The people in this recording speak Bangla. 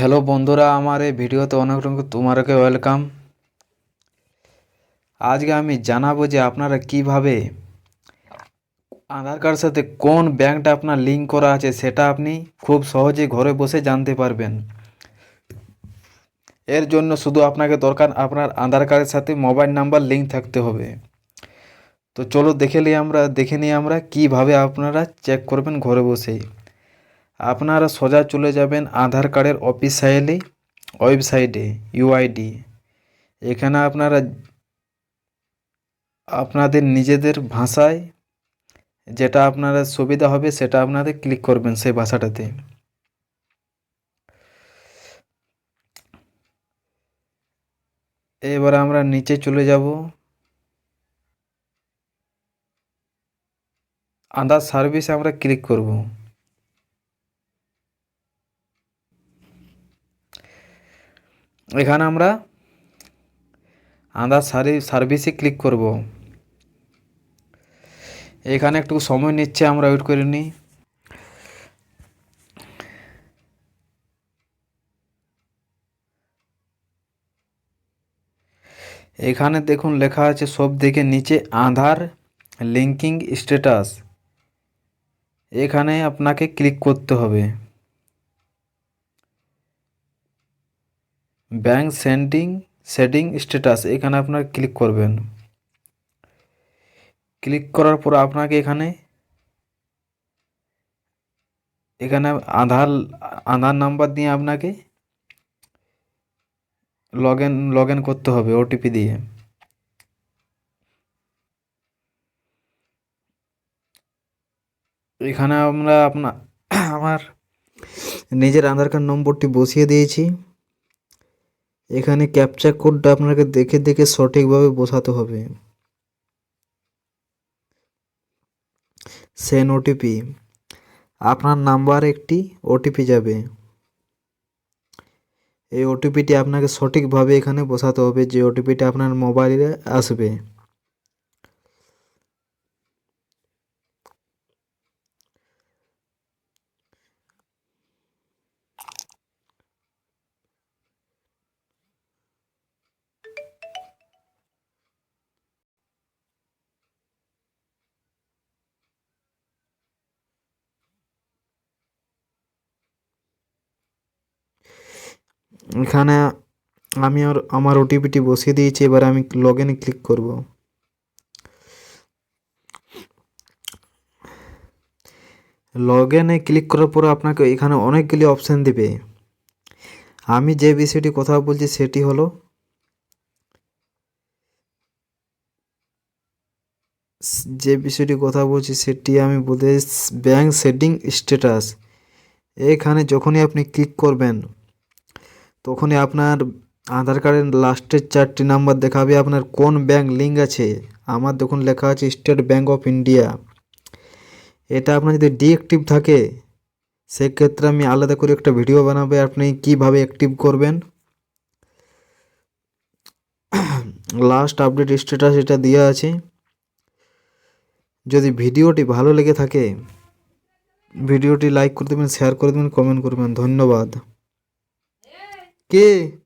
হ্যালো বন্ধুরা, আমার এই ভিডিওতে অনেক রকম তোমাদেরকে ওয়েলকাম আজকে আমি জানাব যে আপনারা কীভাবে আধার কার্ডের সাথে কোন ব্যাংকটা আপনার লিঙ্ক করা আছে সেটা আপনি খুব সহজে ঘরে বসে জানতে পারবেন। এর জন্য শুধু আপনাকে দরকার আপনার আধার কার্ডের সাথে মোবাইল নাম্বার লিঙ্ক থাকতে হবে। তো চলো দেখে নিই আমরা, দেখে নিই আমরা কীভাবে আপনারা চেক করবেন ঘরে বসেই। আপনারা সোজা চলে যাবেন আধার কার্ডের অফিসিয়ালি ওয়েবসাইটে, ইউআইডি। এখানে আপনারা আপনাদের নিজেদের ভাষায় যেটা আপনারা সুবিধা হবে সেটা আপনাদের ক্লিক করবেন সেই ভাষাটাতে। এবার আমরা নিচে চলে যাব। আধার সার্ভিসে আমরা ক্লিক করব। এখানে আমরা আদার আধার সার্ভিসে ক্লিক করব। এখানে একটু সময় নিচ্ছে, আমরা ওয়েট করে নিই। এখানে দেখুন, লেখা আছে সব দিকে নিচে আধার লিঙ্কিং স্ট্যাটাস এখানে আপনাকে ক্লিক করতে হবে। ব্যাংক সেন্ডিং সেটিং স্ট্যাটাস এখানে আপনার ক্লিক করবেন। ক্লিক করার পর আপনাকে এখানে এখানে আধার আধার নাম্বার দিয়ে আপনাকে লগ ইন লগ ইন করতে হবে ওটিপি দিয়ে। এখানে আমরা আপনার আমার নিজের আধার কার্ড নম্বরটি বসিয়ে দিয়েছি। এখানে ক্যাপচা কোডটা আপনাকে দেখে দেখে সঠিকভাবে বোঝাতে হবে। সেন ওটিপি আপনার নাম্বার একটি ওটিপি যাবে। এই ওটিপিটি আপনাকে সঠিকভাবে এখানে বসাতে হবে যে ওটিপিটা আপনার মোবাইলে আসবে। এখানে আমি আর আমার ওটিপিটি বসিয়ে দিয়েছি, এবার আমি লগ ইনে ক্লিক করব। লগ ইনে ক্লিক করার পর আপনাকে এখানে অনেকগুলি অপশান দিবে। আমি যে বিষয়টি কথা বলছি সেটি হলো যে বিষয়টি কথা বলছি সেটি আমি বলতে ব্যাংক সেটিং স্ট্যাটাস এখানে যখনই আপনি ক্লিক করবেন তখনই আপনার আধার কার্ডের লাস্টের চারটি নাম্বার দেখাবে আপনার কোন ব্যাংক লিঙ্ক আছে। আমার দেখুন লেখা আছে স্টেট ব্যাংক অফ ইন্ডিয়া। এটা আপনার যদি ডিঅ্যাক্টিভ থাকে, সেক্ষেত্রে আমি আলাদা করে একটা ভিডিও বানাবে, আপনি কীভাবে অ্যাক্টিভ করবেন। লাস্ট আপডেট স্ট্যাটাস এটা দেওয়া আছে। যদি ভিডিওটি ভালো লেগে থাকে, ভিডিওটি লাইক করে দেবেন, শেয়ার করে দেবেন, কমেন্ট করবেন। ধন্যবাদ। ¿Qué?